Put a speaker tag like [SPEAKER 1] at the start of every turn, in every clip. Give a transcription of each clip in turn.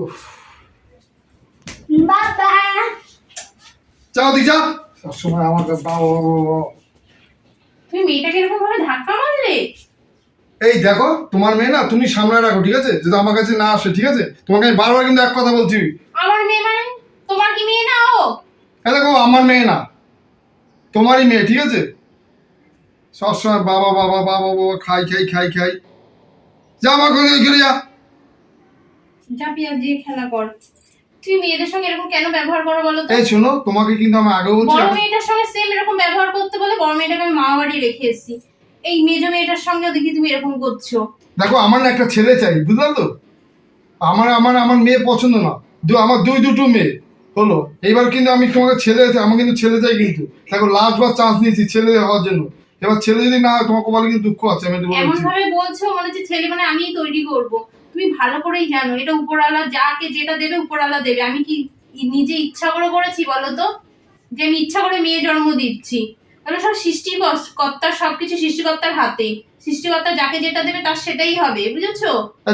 [SPEAKER 1] উফ।
[SPEAKER 2] বাবা।
[SPEAKER 1] যাও দি যা সবসময় আমাকে বাবা বাবা।
[SPEAKER 3] তুমি মেয়েটাকে এরকম ভাবে ধাক্কা মারলে?
[SPEAKER 1] এই দেখো তোমার মেয়ে না তুমি সামনে রাখো ঠিক আছে? যদি আমার কাছে না আসে ঠিক আছে? তোমাকে আমি বারবার কিন্তু এক কথা বলছি।
[SPEAKER 3] আমার মেয়ে মানে? তোমার কি মেয়ে না ও?
[SPEAKER 1] এই দেখো আমার মেয়ে না। তোমারই মেয়ে ঠিক আছে? সবসময় বাবা বাবা বাবা বাবা খাই খাই খাই খাই। যা আমার ঘরে ঘুরে যা।
[SPEAKER 3] যা পিয়া দিয়ে খেলা কর। তুমি মেয়েদের সঙ্গে এরকম কেন ব্যবহার করো বলো তো?
[SPEAKER 1] এই শোনো তোমাকে কিন্তু আমি আগে বলছি
[SPEAKER 3] বড় মেয়েটার সঙ্গে সেম এরকম ব্যবহার করতে বলে বড় মেয়েটাকে আমি মামা বাড়ি রেখে এসেছি। এই মেজো মেয়েটার দেখি তুমি এরকম করছ।
[SPEAKER 1] দেখো আমার না একটা ছেলে চাই বুঝলে তো? আমার আমার আমার মেয়ে পছন্দ না। দু আমার দুই দুটো মেয়ে। হলো এইবার কিন্তু আমি তোমাকে ছেলে আমার কিন্তু ছেলে চাই কিন্তু। দেখো লাস্ট বার চান্স নিয়েছি ছেলে হওয়ার জন্য। এবার ছেলে যদি না হয় তোমার কপালে কিন্তু দুঃখ আছে আমি
[SPEAKER 3] এমন ভাবে বলছো মনে হচ্ছে ছেলে মানে আমিই তৈরি করব। তুমি ভালো করেই জানো, এটা উপরওয়ালা যাকে যেটা দেবে উপরওয়ালা দেবে। আমি কি নিজে ইচ্ছা করে করেছি বলো তো? যে আমি ইচ্ছা করে মেয়ে জন্ম দিচ্ছি। তাহলে সব সৃষ্টিকর্তার সবকিছু সৃষ্টিকর্তার হাতে। সৃষ্টিকর্তা যাকে যেটা দেবে তার সেটাই হবে, বুঝেছ?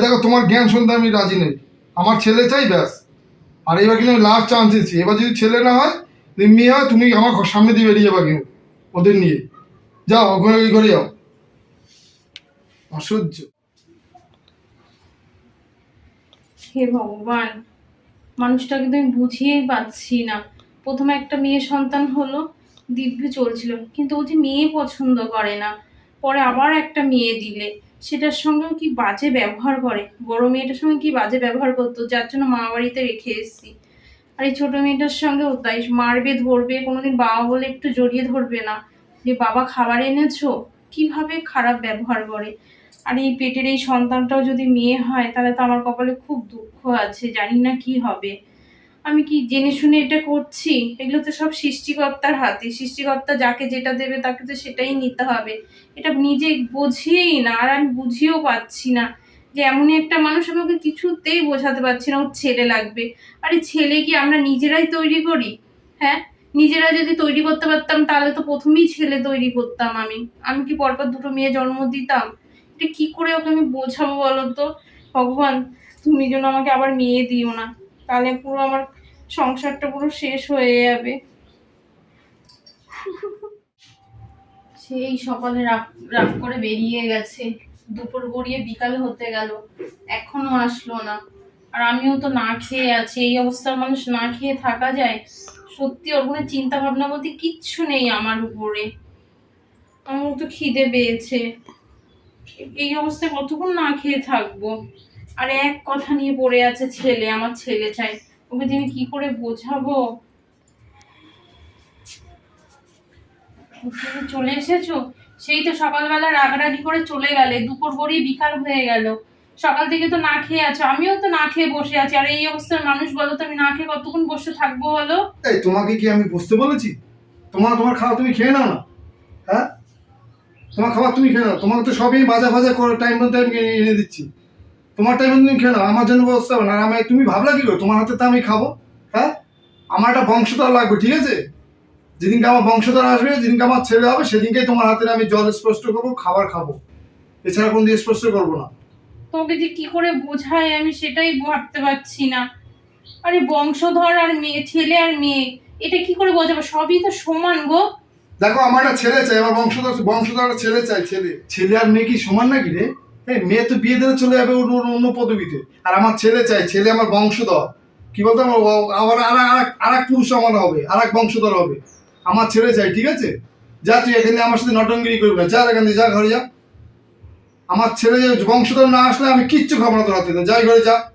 [SPEAKER 1] দেখো, তোমার জ্ঞান শুনতে আমি রাজি নেই। আমার ছেলে চাই ব্যাস। আর এবার কিন্তু লাস্ট চান্স দিচ্ছি এবার যদি ছেলে না হয়, যদি মেয়ে হয়, তুমি আমার ঘর সামনে দিয়ে বেরিয়ে যাবা কিন্তু, ওদের নিয়ে। যাও ওই করে যাও। অসহ্য।
[SPEAKER 3] হে ভগবান। মানুষটাকে কিন্তু আমি বুঝিয়েই পাচ্ছি না। প্রথমে একটা মেয়ে সন্তান হলো, দিব্য চলছিল, কিন্তু ও যে মেয়ে পছন্দ করে না, পরে আবার একটা মেয়ে দিলে, সেটার সঙ্গেও কি বাজে ব্যবহার করে? বড় মেয়েটার সঙ্গে কি বাজে ব্যবহার করতো? যার জন্য মা বাড়িতে রেখে এসেছি। আর এই ছোটো মেয়েটার সঙ্গেও তাই মারবে, ধরবে, কোনোদিন বাবা বলে একটু জড়িয়ে ধরবে না। যে বাবা খাবার এনেছো, কীভাবে খারাপ ব্যবহার করে? আর এই পেটের এই সন্তানটাও যদি মেয়ে হয়, তাহলে তো আমার কপালে খুব দুঃখ আছে, জানি না কি হবে। আমি কি জেনে শুনে এটা করছি? এগুলো তো সব সৃষ্টিকর্তার হাতে। সৃষ্টিকর্তা যাকে যেটা দেবে, তাকে তো সেটাই নিতে হবে। এটা নিজে বুঝিয়েই না, আর আমি বুঝিয়েও পাচ্ছি না যে এমনই একটা মানুষ আমাকে কিছুতেই বোঝাতে পারছি না, ওর ছেলে লাগবে। আরে ছেলে কি আমরা নিজেরাই তৈরি করি? হ্যাঁ? নিজেরা যদি তৈরি করতে পারতাম, তাহলে তো প্রথমেই ছেলে তৈরি করতাম আমি। আমি কি পরপর দুটো মেয়ে জন্ম দিতাম? এটা কি করে ওকে আমি বোঝাবো বলো তো ভগবান, তুমি যেন আমাকে আবার মেয়ে দিও না। তাহলে পুরো আমার সংসারটা পুরো শেষ হয়ে যাবে। সেই সকালে রাগ রাগ করে বেরিয়ে গেছে। দুপুর গড়িয়ে বিকাল হতে গেল। এখনও আসলো না। আর আমিও তো না খেয়ে আছি। এই অবস্থার মানুষ না খেয়ে থাকা যায়। সত্যি ওর কোনো চিন্তা ভাবনা বলতে কিচ্ছু নেই আমার উপরে। আমার তো খিদে পেয়েছে। এই অবস্থায় কতক্ষণ না খেয়ে থাকব? আর এক কথা নিয়ে পড়ে আছে ছেলে, আমার ছেলে চাই। ওকে আমি কি করে বোঝাবো? চলে এসেছ? সেই তো সকালবেলা রাগারাগি করে চলে গেলে, দুপুর গড়িয়ে বিকাল হয়ে গেল। সকাল থেকে তো না খেয়ে আছো, আমিও তো না খেয়ে বসে আছি। আর এই অবস্থার মানুষ বলো তো, আমি না খেয়ে কতক্ষণ বসে থাকব বলো?
[SPEAKER 1] তোমাকে কি আমি বসতে বলেছি? তোমার তোমার খাওয়া তুমি খেয়ে নাও না। হ্যাঁ? তোমার খাবার তুমি খেয়ে নাও। তোমাকে তো সবই বাজা ভাজা করে টাইম মতো টাইম এনে দিচ্ছি। তোমার টাইম তুমি খেয়ে নাও, আমার জন্য ব্যবস্থা হবে না আর আমি তুমি ভাবলা কি করে তোমার হাতে তো আমি খাব হ্যাঁ? আমার একটা বংশধর লাগবে, ঠিক আছে? যেদিনকে আমার বংশধর আসবে, যেদিনকে আমার ছেলে হবে, সেদিনকেই তোমার হাতে আমি জল স্পষ্ট করব, খাবার খাব। এছাড়া কোন দিয়ে স্পষ্ট করব না।
[SPEAKER 3] তোকে যে কি করে বোঝাই আমি সেটাই ভাবতে পারছি না। আরে বংশধর আর মেয়ে, ছেলে আর মেয়ে, এটা কি করে বোঝাবো? সবই তো সমান গো।
[SPEAKER 1] দেখো, আমার একটা ছেলে চাই, আমার বংশধর বংশধর ছেলে চাই, ছেলে। ছেলে আর মেয়ে কি সমান নাকি রে? এই মেয়ে তো বিয়ে দিতে চলে যাবে অন্য, অন্য- পদবিতে। আর আমার ছেলে চাই, ছেলে আমার বংশধর। কি বলতো আমার আবার আর আর- আর এক পুরুষ আমার হবে, আর এক বংশধর হবে। আমার ছেলে চাই, ঠিক আছে? যা, তুই এখানে আমার সাথে নটঙ্গিরি করবি না। যা, এখান থেকে যা, ঘরে যা। আমার ছেলে বংশধর না আসলে আমি কিচ্ছু খাব না তোর হাতে যাই ঘরে যা।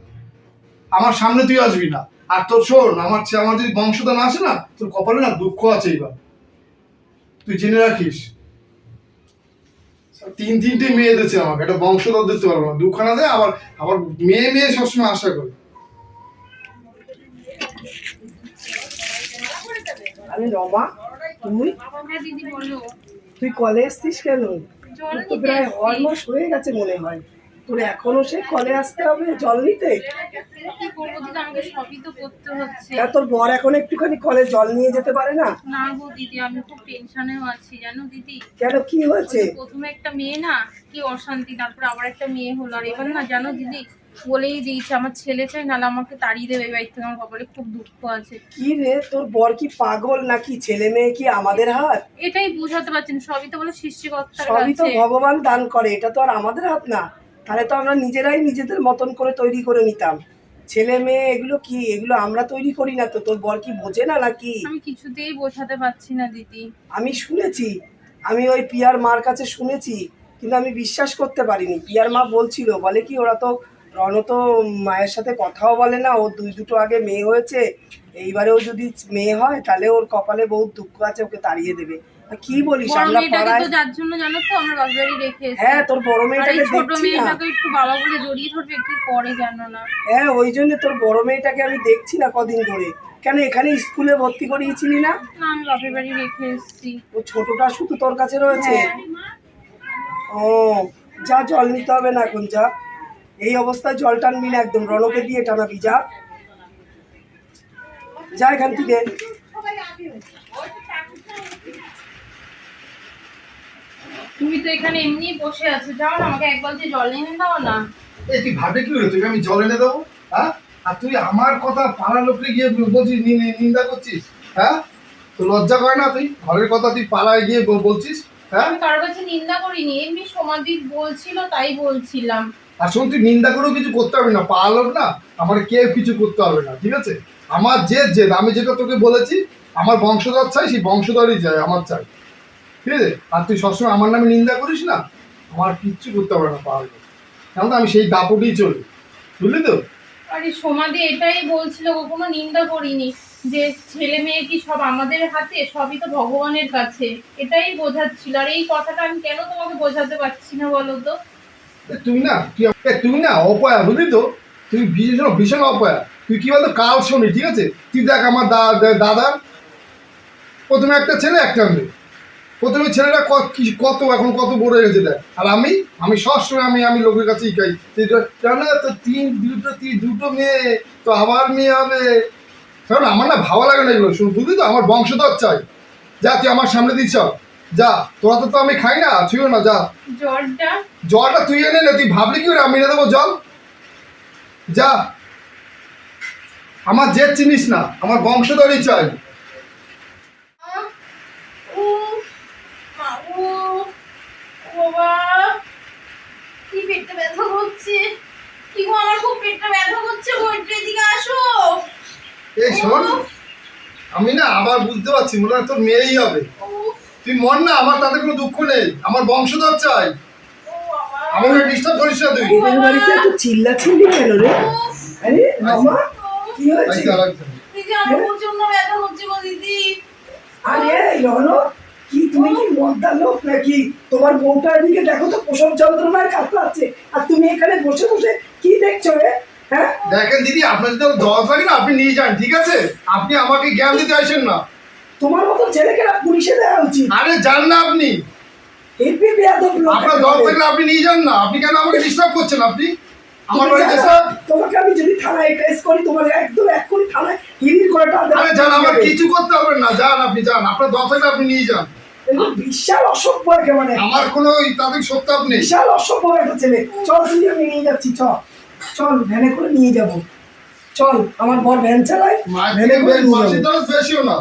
[SPEAKER 1] আমার সামনে তুই আসবি না। আর তোর শোন, আমার আমার যদি বংশধর না আসে না, তোর কপালে না দুঃখ আছে এবার তুই জেনে রাখিস। তিন তিনটে মেয়ে দিচ্ছে আমাকে একটা বংশধর দিতে পারব না। দুখানা দেয় আবার আবার মেয়ে মেয়ে সবসময় আশা করে।
[SPEAKER 4] আরে রমা তুই
[SPEAKER 3] দিদি বলো
[SPEAKER 4] তুই কলে এসছিস কেন?
[SPEAKER 3] জল
[SPEAKER 4] তো
[SPEAKER 3] নিতে
[SPEAKER 4] প্রায়। অলমোস্ট হয়ে গেছে মনে হয়। তোর এখনও সে কলে আসতে হবে জল নিতে?
[SPEAKER 3] করব দিদি আমাকে সবই তো করতে হচ্ছে।
[SPEAKER 4] তা তোর বর এখন একটুখানি কলে জল নিয়ে যেতে পারে না?
[SPEAKER 3] না গো দিদি আমি খুব টেনশনেও আছি জানো দিদি?
[SPEAKER 4] কেন? কি হয়েছে?
[SPEAKER 3] প্রথমে একটা মেয়ে না কি অশান্তি তারপর আবার একটা মেয়ে হলো। আর এবার না জানো দিদি বলেই দিয়েছে আমার ছেলে চাই নাহলে আমাকে তাড়িয়ে দেবে এই বাড়ি থেকে আমার কপালে খুব দুঃখ আছে।
[SPEAKER 4] কি রে তোর বর কি পাগল নাকি? ছেলে মেয়ে কি আমাদের হাত?
[SPEAKER 3] এটাই বুঝাতে পারছেন সবই তো বলে সৃষ্টিকর্তার
[SPEAKER 4] সবই তো
[SPEAKER 3] কাছে।
[SPEAKER 4] ভগবান দান করে এটা তো আর আমাদের হাত না। তাহলে তো আমরা নিজেরাই নিজেদের মতন করে তৈরি করে নিতাম। ছেলে মেয়ে এগুলো কি? এগুলো আমরা তৈরি করি না তো? তোর বর কি বোঝে না নাকি?
[SPEAKER 3] আমি কিছুতেই বোঝাতে পারছি না দিদি।
[SPEAKER 4] আমি শুনেছি। আমি ওই পিয়ার মার কাছে শুনেছি কিন্তু আমি বিশ্বাস করতে পারিনি। পিয়ার মা বলছিল বলে কি ওরা তো রণ তো মায়ের সাথে কথাও বলে না ওর দুই দুটো আগে মেয়ে হয়েছে এইবারেও যদি মেয়ে হয় তাহলে ওর কপালে বহুত দুঃখ আছে ওকে তাড়িয়ে দেবে। কি বলিস আমরা পাড়ায়
[SPEAKER 3] তো যার জন্য জানো তো আমরা রেখে।
[SPEAKER 4] হ্যাঁ তোর বড় মেয়েটাকে
[SPEAKER 3] ছোট মেয়েটাকে একটু বাবা বলে জড়িয়ে ধরবে কি করে জানো না?
[SPEAKER 4] হ্যাঁ ওই জন্য তোর বড় মেয়েটাকে আমি দেখছি না কদিন ধরে। কেন এখানে স্কুলে ভর্তি করিয়েছিলি না?
[SPEAKER 3] না আমি বাপের বাড়ি রেখে এসেছি।
[SPEAKER 4] ও ছোটটা শুধু তোর কাছে রয়েছে?
[SPEAKER 3] হ্যাঁ।
[SPEAKER 4] ও যা জল নিতে হবে না এখন যা। এই অবস্থায় জল টানবি না একদম রণকে দিয়ে টানাবি যা। যা এখান থেকে।
[SPEAKER 3] তুমি তো এখানে এমনি বসে আছো। যাও না আমাকে এক বালতি জল এনে দাও না।
[SPEAKER 1] এ তুই ভাবে কি হলো? তুই আমি জল এনে দেবো? হ্যাঁ? আর তুই আমার কথা পাড়ার লোককে গিয়ে বলছিস নিন্দা করছিস? হ্যাঁ? তো লজ্জা করে না তুই? ঘরের কথা তুই পাড়ায় গিয়ে বলছিস? হ্যাঁ?
[SPEAKER 3] আমি কারোর কাছে নিন্দা করিনি। এমনি সমাধি বলছিল তাই বলছিলাম।
[SPEAKER 1] আর শোন তুই নিন্দা করেও কিছু করতে হবে না। পাড়ার লোক না আমার কেউ কিছু করতে হবে না ঠিক আছে? আমার যে জেদ আমি যেটা তোকে বলেছি আমার বংশধর চাই সেই বংশধরই চাই আমার চাই। ঠিক আছে? আর তুই সবসময় আমার নামে নিন্দা করিস না আমার কিচ্ছু করতে হবে না পাড়ার লোক কেমন আমি সেই দাপটেই চলি বুঝলি তো?
[SPEAKER 3] আরে সমাধি এটাই বলছিল কখনো নিন্দা করিনি যে ছেলে মেয়ে কি সব আমাদের হাতে? সবই তো ভগবানের কাছে। এটাই বোঝাচ্ছিল। আর এই কথাটা আমি কেন তোমাকে বোঝাতে পারছি না বলো তো?
[SPEAKER 1] তুই না এ, তুই না অপয়া বুঝলি তো? তুই ভীষণ ভীষণ অপয়া। তুই কি বলতো কাল শোনি ঠিক আছে? তুই দেখ আমার দা- দা- প্রথমে একটা ছেলে একটা মেয়ে। প্রথমে ছেলেটা কত কি- কত এখন কত বড় হয়ে গেছে আর আমি? আমি সবসময় আমি আমি লোকের কাছে ইকাই জানো তো তিন দুটো তিন দুটো মেয়ে তো আবার মেয়ে হবে। কারণ আমার না ভালো লাগে না এগুলো। শুন বুঝলি তো? আমার বংশধর চাই। যা তুই আমার সামনে দিচ্ছ যা তোরা তো তো আমি খাই না ছুঁয়ো না যা। জলটা তুই এনে নে তুই ভাবলি কি আমি এনে দেবো জল। যা। আমার যে চিনিস না আমার বংশধরই চাই
[SPEAKER 3] ও মা ও বাবা। কি পেটটা ব্যথা করছে? কি গো আমার খুব পেটটা ব্যথা করছে গো একটু এদিকে আসো।
[SPEAKER 1] এই শোন আমি না আবার বুঝতে পারছি মনে হয় তোর মেয়েই হবে। তুই মর না আমার তাতে কোনো দুঃখ নেই আমার বংশধর চাই।
[SPEAKER 3] ও বাবা
[SPEAKER 1] আমাকে ডিস্টার্ব করিস না তুই।
[SPEAKER 4] বাড়িতে এত কেন রে? আরে মামা কি হয়েছে।
[SPEAKER 3] দিদি আমার প্রচণ্ড ব্যথা হচ্ছে গো দিদি।
[SPEAKER 4] আরে কি তুমি কি মদ্দা লোক নাকি? তোমার বউটা এদিকে দেখো তো প্রসব যন্ত্রণায় কাতরাচ্ছে। আর তুমি এখানে বসে বসে কি দেখছ রে? হ্যাঁ?
[SPEAKER 1] দেখেন দিদি আপনার যদি দশ লাগে না আপনি নিয়ে যান ঠিক আছে? আপনি আমাকে জ্ঞান দিতে আসেন না।
[SPEAKER 4] তোমার মতো ছেলেকে না পুলিশে দেওয়া উচিত?
[SPEAKER 1] আরে যান না আপনি।
[SPEAKER 4] হেপি বেয়াদব লোক
[SPEAKER 1] আপনার দশ থাকলে আপনি নিয়ে যান না। আপনি কেন আমাকে ডিস্টার্ব করছেন আপনি? আমার বাড়িতে স্যার
[SPEAKER 4] তোমাকে আমি যদি থানায় কেস করি তোমার একদম এক কোটি থানায় হিরির করে টানতে
[SPEAKER 1] আরে যান আমার কিছু করতে হবে না। যান আপনি যান। আপনার দশ থাকলে আপনি নিয়ে যান।
[SPEAKER 4] বিশাল অসভ্য একেবারে
[SPEAKER 1] আমার কোনো ওই তাদের সত্যাপ নেই।
[SPEAKER 4] বিশাল অসভ্য একটা ছেলে। চল তুই আমি নিয়ে যাচ্ছি চল। চল ভ্যানে করে নিয়ে যাব। চল আমার বর ভ্যান চালায়
[SPEAKER 1] মায়ের
[SPEAKER 4] ভ্যানে করে নিয়ে
[SPEAKER 1] মাসির
[SPEAKER 4] যাব।
[SPEAKER 1] দরদ বেশিও না।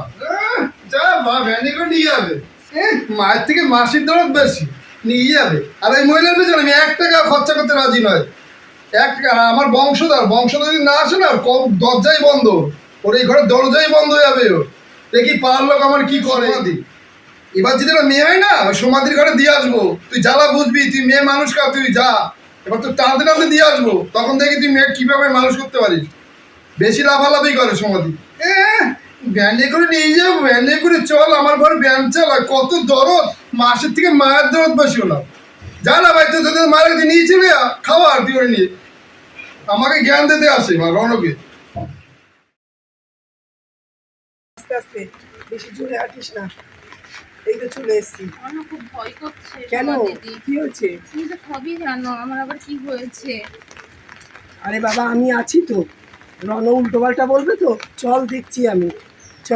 [SPEAKER 1] যা মা ভ্যানে করে নিয়ে যাবে। মায়ের থেকে মাসির দরদ বেশি। নিয়ে যাবে। আর এই মহিলার পেছনে আমি এক টাকা খরচা করতে রাজি নয়। এক টাকা আমার বংশধর বংশধর যদি না আসে না কম দরজাই বন্ধ। ওর এই ঘরের দরজাই বন্ধ হয়ে যাবে ও। দেখি পাড়ার লোক আমার কি করে। এবার যদি মেয়ে হয় না ওই সমাধির ঘরে দিয়ে আসব। তুই জ্বালা বুঝবি তুই মেয়ে মানুষ কা তুই যা। এবার তুই টানতে টানতে দিয়ে আসব। তখন দেখি তুই মেয়ে কীভাবে মানুষ করতে পারিস। বেশি লাফালাফি করে সমাধি। এ ভ্যানে করে নিয়ে যাব ভ্যানে করে চল আমার ঘর ভ্যান চালা কত দরদ মাসের থেকে মায়ের দরদ বেশিও না যা না ভাই তো তোদের মায়ের কাছে নিয়ে চলে যা, খাওয়া আর তুই নিয়ে। আমাকে জ্ঞান দিতে আসে রণকে
[SPEAKER 4] আস্তে আস্তে। বেশি জোরে হাঁটিস না। এই তো চলে এসছি।
[SPEAKER 3] আমার খুব ভয় করছে।
[SPEAKER 4] কেন? কি হয়েছে?
[SPEAKER 3] তুমি তো সবই জানো আমার আবার কি হয়েছে?
[SPEAKER 4] আরে বাবা আমি আছি তো। রণ উল্টোপাল্টা বলবে তো? চল দেখছি আমি। চ।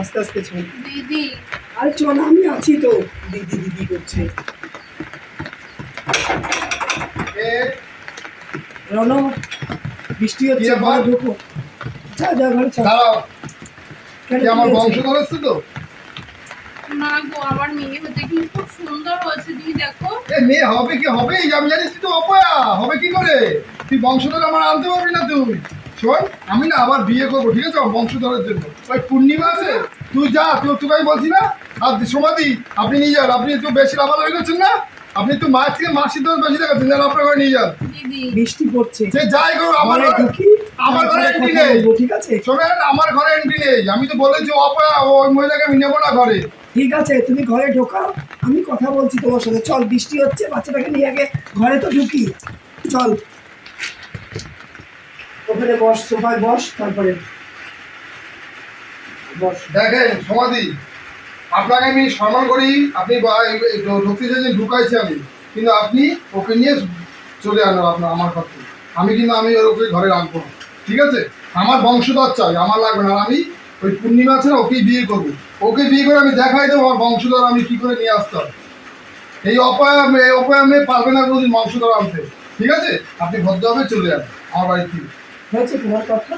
[SPEAKER 4] আস্তে আস্তে চল।
[SPEAKER 3] দিদি।
[SPEAKER 4] আরে চল আমি আছি তো। দিদি দিদি করছে। রণ বৃষ্টি হচ্ছে ঢুকো
[SPEAKER 1] দাঁড়াও। আমার বংশধর এসছে তো?
[SPEAKER 3] না গো আমার মেয়ে হচ্ছে কিন্তু খুব সুন্দর হয়েছে তুমি দেখো।
[SPEAKER 1] এ মেয়ে হবে কি হবে আমি জানিস তুই তো অপয়া। হবে কি করে? তুই বংশধর আমার আনতে পারবি না তুই। শোন আমি না আবার বিয়ে করব ঠিক আছে? বংশধরের জন্য। ওই পূর্ণিমা আছে তুই যা তুই তোকে আমি বলছি না? আর সমাধি আপনি নিয়ে যান। আপনি একটু বেশি লাভালাভি করছেন না? আপনি একটু মায়ের থেকে মাসি তো বেশি দেখাচ্ছেন যেন আপনার ঘরে নিয়ে যান।
[SPEAKER 4] বৃষ্টি পড়ছে।
[SPEAKER 1] সে যাই করো আমার
[SPEAKER 4] ঢুকি
[SPEAKER 1] আমার ঘরে
[SPEAKER 4] কথা
[SPEAKER 1] নেই।
[SPEAKER 4] ঠিক আছে?
[SPEAKER 1] শোনেন আমার ঘরে এন্ট্রি নেই। আমি তো বলেছি অপয়া ওই মহিলাকে আমি নেব না ঘরে।
[SPEAKER 4] ঠিক আছে তুমি ঘরে ঢোকাও। আমি কথা বলছি তোমার সাথে। চল বৃষ্টি হচ্ছে বাচ্চাটাকে নিয়ে আগে ঘরে তো ঢুকি। চল। ওখানে বস সোফায় বস তারপরে বস।
[SPEAKER 1] দেখেন সমাধি। আপনাকে আমি সম্মান করি আপনি ঢুকতে চাইছেন ঢুকাইছি আমি কিন্তু আপনি ওকে নিয়ে চলে আনো আপনার আমার কাছে। আমি কিন্তু আমি ওর ওকে ঘরে রাখব না। ঠিক আছে? আমার বংশধর চাই আমার লাগবে না। আর আমি ওই পূর্ণিমা আছে না ওকেই বিয়ে করব। ওকে বিয়ে করে আমি দেখাই দেবো আমার বংশধর আমি কি করে নিয়ে আসতে হবে। এই অপায় এই অপায় মেয়ে পারবে না কোনোদিন বংশধর আনতে। ঠিক আছে? আপনি ভদ্রভাবে চলে যান আমার বাড়ি থেকে।
[SPEAKER 4] হয়েছে তোমার কথা?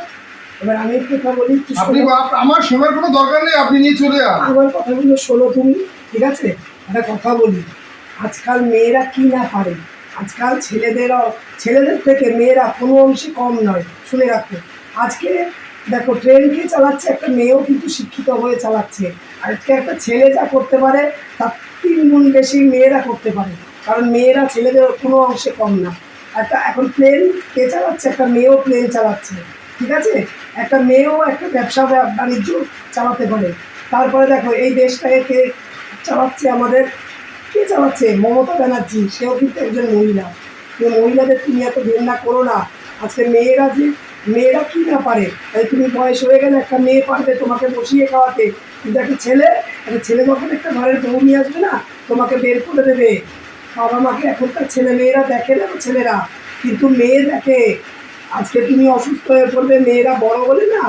[SPEAKER 4] এবার আমি একটু কথা বলি
[SPEAKER 1] আপনি। আমার শোনার কোনো দরকার নেই আপনি নিয়ে চলে যান।
[SPEAKER 4] আমার কথাগুলো শোনো তুমি ঠিক আছে? একটা কথা বলি। আজকাল মেয়েরা কি না পারে? আজকাল ছেলেদেরও, ছেলেদের থেকে মেয়েরা কোনো অংশে কম নয়। শুনে রাখো। আজকে দেখো ট্রেন কে চালাচ্ছে একটা মেয়েও কিন্তু শিক্ষিত হয়ে চালাচ্ছে। আজকে একটা ছেলে যা করতে পারে, তার তিন গুণ বেশি মেয়েরা করতে পারে। কারণ মেয়েরা ছেলেদের কোনো অংশে কম না। একটা এখন প্লেন কে চালাচ্ছে, একটা মেয়েও প্লেন চালাচ্ছে। ঠিক আছে? একটা মেয়েও একটা ব্যবসা, বাণিজ্য চালাতে পারে। তারপরে দেখো, এই দেশটাকে কে চালাচ্ছে আমাদের কে চালাচ্ছে? মমতা ব্যানার্জি, সেও কিন্তু একজন মহিলা। তো মহিলাদের তুমি এত ঘেন্না করো না। আজকে মেয়েরা যে, মেয়েরা কি না পারে? তুমি বয়স হয়ে গেলে একটা মেয়ে পারবে তোমাকে বসিয়ে খাওয়াতে। কিন্তু একটা ছেলে একটা ছেলে যখন একটা ঘরের বউ নিয়ে আসবে না, তোমাকে বের করে দেবে। বাবা মাকে এখনকার ছেলে মেয়েরা দেখে না ছেলেরা? কিন্তু মেয়ে দেখে। আজকে তুমি অসুস্থ হয়ে পড়বে, মেয়েরা বড় বলে না?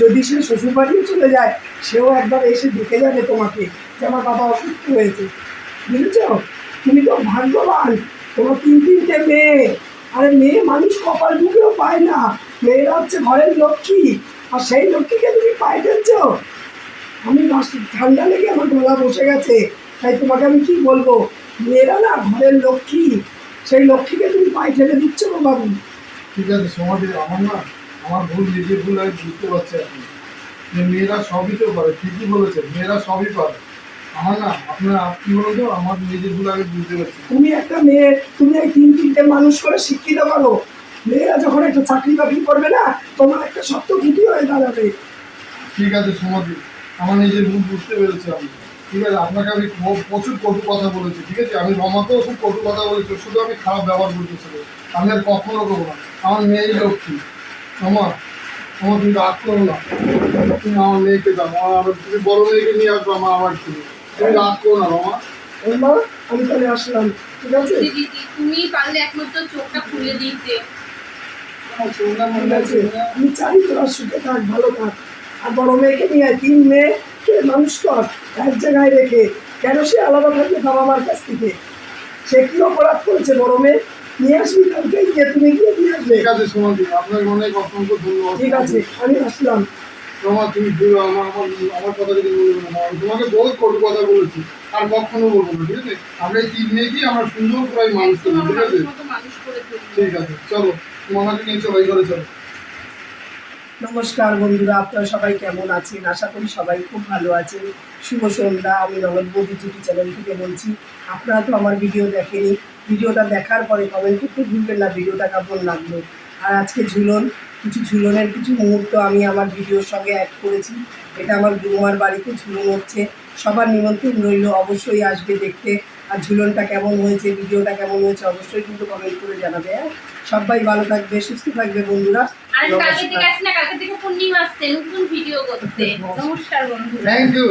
[SPEAKER 4] যদি সে শ্বশুর বাড়িও চলে যায়, সেও একবার এসে দেখে যাবে তোমাকে যে, আমার বাবা অসুস্থ হয়েছে। বুঝেছ? তুমি তো ভাগ্যবান। তোমার তিন তিনটে মেয়ে। আরে মেয়ে মানুষ কপাল ঢুকেও পায় না। মেয়েরা হচ্ছে ঘরের লক্ষ্মী। আর সেই লক্ষ্মীকে তুমি পায়ে ফেলছো? আমি ঠান্ডা লেগে আমার গলা বসে গেছে। তাই তোমাকে আমি কি বলব? মেয়েরা না ঘরের লক্ষ্মী। সেই লক্ষ্মীকে তুমি পায়ে ঠেলে দিচ্ছ গো বাবু।
[SPEAKER 1] ঠিক আছে, সমাধি। আমার না আমার ভুল, নিজের ভুল আমি বুঝতে পারছি এখন। যে মেয়েরা সবই তো পারে, ঠিকই বলেছেন। মেয়েরা সবই পারে। আমার না আপনার কি বলতো আমার নিজের ভুল আমি বুঝতে পারছি।
[SPEAKER 4] তুমি একটা মেয়ে তুমি এই তিন তিনটে মানুষ করে শিক্ষিত করো। মেয়েরা যখন একটা চাকরি বাকরি করবে না তোমার একটা শক্ত ভিটি হয়ে দাঁড়াবে।
[SPEAKER 1] ঠিক আছে সমাধি। আমার নিজের ভুল বুঝতে পেরেছি আমি। ঠিক আছে আপনাকে আমি প্রচুর কটু কথা বলেছি ঠিক আছে? আমি রমাকেও খুব কটু কথা বলেছি শুধু আমি খারাপ ব্যবহার করতেছিল আমি আর কখনো করব না। আমার মেয়েই লক্ষ্মী। আমার আমার তুমি রাগ করো না। তুমি আমার মেয়েকে দাও আমার আমার তুমি বড় মেয়েকে নিয়ে আসব আমার আমার তুমি রাগ করো না রমা
[SPEAKER 4] মা আমি তাহলে আসলাম ঠিক আছে
[SPEAKER 3] দিদি তুমি পারলে একমাত্র চোখটা খুলে দিতে
[SPEAKER 4] ঠিক আছে
[SPEAKER 1] আছে
[SPEAKER 4] আমি চাই তোরা সুখে থাক ভালো থাক আর বড় মেয়েকে নিয়ে তিন মেয়েকে মানুষ কর এক জায়গায় রেখে কেন সে আলাদা থাকবে বাবা মার কাছ থেকে সে কি অপরাধ করেছে বড় মেয়ে নিয়ে আসবি কালকে গিয়ে তুমি গিয়ে দিয়ে আসবে
[SPEAKER 1] ঠিক আছে সমাধি আপনাকে অনেক অসংখ্য ধন্যবাদ
[SPEAKER 4] ঠিক আছে আমি আসলাম।
[SPEAKER 1] রমা তুমি ভুল আমার আমার আমার কথা যদি বলব না আমি তোমাকে বহুত কটু কথা বলেছি আর কখনো বলব না ঠিক আছে? আমরা এই তিন মেয়েকেই আমরা সুন্দর করে মানুষ
[SPEAKER 3] তোমার
[SPEAKER 1] ঠিক আছে?
[SPEAKER 3] করে
[SPEAKER 1] ঠিক আছে চলো তোমাকে নিয়ে চলো এই ঘরে চলো।
[SPEAKER 4] নমস্কার বন্ধুরা আপনারা সবাই কেমন আছেন? আশা করি সবাই খুব ভালো আছেন। শুভ সন্ধ্যা আমি নগদ বৌদি জুটি চ্যানেল থেকে বলছি আপনারা তো আমার ভিডিও দেখেনি ভিডিওটা দেখার পরে কমেন্ট করতে ভুলবেন না ভিডিওটা কেমন লাগল? আর আজকে ঝুলন কিছু ঝুলনের কিছু মুহূর্ত আমি আমার ভিডিওর সঙ্গে অ্যাড করেছি। এটা আমার বৌমার বাড়িতে ঝুলন হচ্ছে। সবার নিমন্ত্রণ রইল অবশ্যই আসবে দেখতে। আর ঝুলনটা কেমন হয়েছে ভিডিওটা কেমন হয়েছে অবশ্যই কিন্তু কমেন্ট করে জানাবে হ্যাঁ? সবাই ভালো থাকবে সুস্থ থাকবে বন্ধুরা।
[SPEAKER 3] আর
[SPEAKER 4] নমস্কার।
[SPEAKER 1] Thank you